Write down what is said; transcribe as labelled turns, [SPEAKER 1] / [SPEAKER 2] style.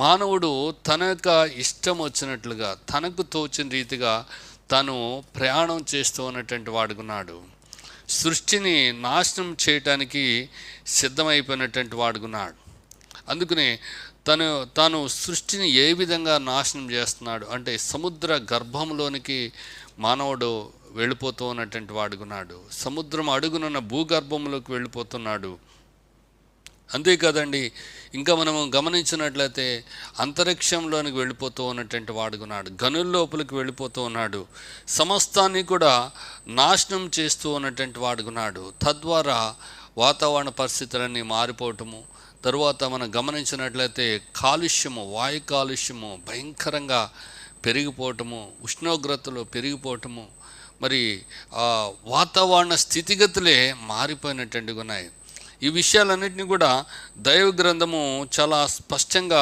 [SPEAKER 1] మానవుడు తన యొక్క ఇష్టం వచ్చినట్లుగా తనకు తోచిన రీతిగా తను ప్రయాణం చేస్తూ ఉన్నటువంటి వాడుకున్నాడు సృష్టిని నాశనం చేయటానికి సిద్ధమైపోయినటువంటి వాడుకున్నాడు అందుకనే తను తాను సృష్టిని ఏ విధంగా నాశనం చేస్తున్నాడు అంటే సముద్ర గర్భంలోనికి మానవుడు వెళ్ళిపోతూ ఉన్నటువంటి వాడుకున్నాడు సముద్రం అడుగునున్న భూగర్భంలోకి వెళ్ళిపోతున్నాడు. అంతేకాదండి ఇంకా మనము గమనించినట్లయితే అంతరిక్షంలోనికి వెళ్ళిపోతూ ఉన్నటువంటి వాడుకున్నాడు గనుల లోపలికి వెళ్ళిపోతూ ఉన్నాడు సమస్తాన్ని కూడా నాశనం చేస్తూ ఉన్నటువంటి వాడుకున్నాడు తద్వారా వాతావరణ పరిస్థితులన్నీ మారిపోవటము తరువాత మనం గమనించినట్లయితే కాలుష్యము వాయు కాలుష్యము భయంకరంగా పెరిగిపోవటము ఉష్ణోగ్రతలు పెరిగిపోవటము మరి వాతావరణ స్థితిగతులే మారిపోయినట్టుగా ఉన్నాయి ఈ విషయాలన్నింటినీ కూడా దైవ గ్రంథము చాలా స్పష్టంగా